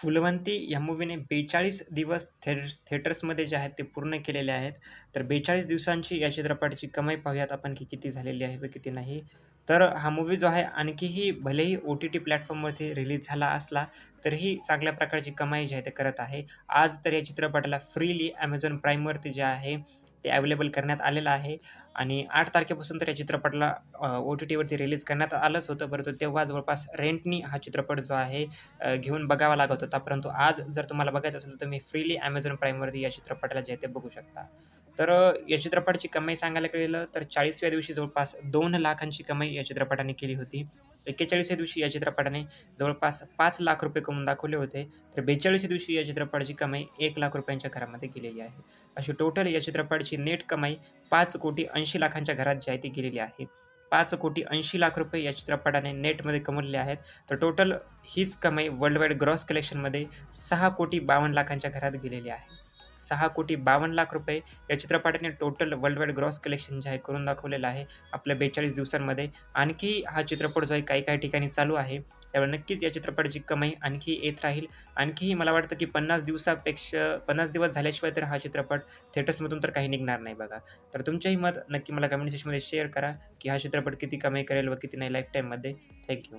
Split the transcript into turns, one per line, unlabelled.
फुलवंती या मूवीने बेचाळीस दिवस थे थिएटर्समध्ये जे आहेत ते पूर्ण केलेले आहेत. तर बेचाळीस दिवसांची या चित्रपटाची कमाई पाहूयात आपण की किती झालेली आहे व किती नाही. तर हा मूव्ही जो आहे आणखीही भलेही ओ-टी-टी प्लॅटफॉर्मवरती रिलीज झाला असला, तरीही चांगल्या प्रकारची कमाई जी आहे ते करत आहे. आज तर या चित्रपटाला फ्रीली ॲमेझॉन प्राईमवरती जे आहे ते अवेलेबल करण्यात आलेलं आहे आणि आठ तारखेपासून तर या चित्रपटाला ओ-टी-टीवरती रिलीज करण्यात आलंच होतं. परंतु तेव्हा जवळपास रेंटनी हा चित्रपट जो आहे घेऊन बघावा लागत होता. परंतु आज जर तुम्हाला बघायचं असेल तर तुम्ही फ्रीली ॲमेझॉन प्राईमवरती या चित्रपटाला जे आहे ते बघू शकता. तर या चित्रपटाची कमाई सांगायला गेलं तर 40व्या दिवशी जवळपास दोन लाखांची कमाई या चित्रपटाने केली होती. 41व्या दिवशी या चित्रपटाने जवळपास पाच लाख रुपये कमवून दाखवले होते. तर 42व्या दिवशी या चित्रपटाची कमाई एक लाख रुपयांच्या घरामध्ये गेलेली आहे. अशी टोटल या चित्रपटाची नेट कमाई पाच कोटी 80 लाखांच्या घरात जी आहे ती गेलेली आहे. पाच कोटी 80 लाख रुपये या चित्रपटाने नेटमध्ये कमवलेले आहेत. तर टोटल हीच कमाई वर्ल्ड वाईड ग्रॉस कलेक्शनमध्ये सहा कोटी 52 लाखांच्या घरात गेलेली आहे. सहा कोटी 52 लाख रुपये या चित्रपटाने total world wide gross collection जे आहे करून दाखवलेलं आहे आपल्या 42 दिवसांमध्ये. आणखी हा चित्रपट जो आहे काही-काही ठिकाणी चालू आहे. त्यामुळे नक्कीच या चित्रपटाची कमाई आणखी येत राहील. आणखीही मला वाटतं की 50 दिवसापेक्षा 50 दिवस झाल्याशिवाय तर हा चित्रपट थिएटर्समधून तर काही निघणार नाही बघा. तर तुमचंही मत नक्की मला कमेंट सेक्शनमध्ये शेअर करा की हा चित्रपट किती कमाई करेल व किती नाही लाईफटाईममध्ये. टाईममध्ये थँक्यू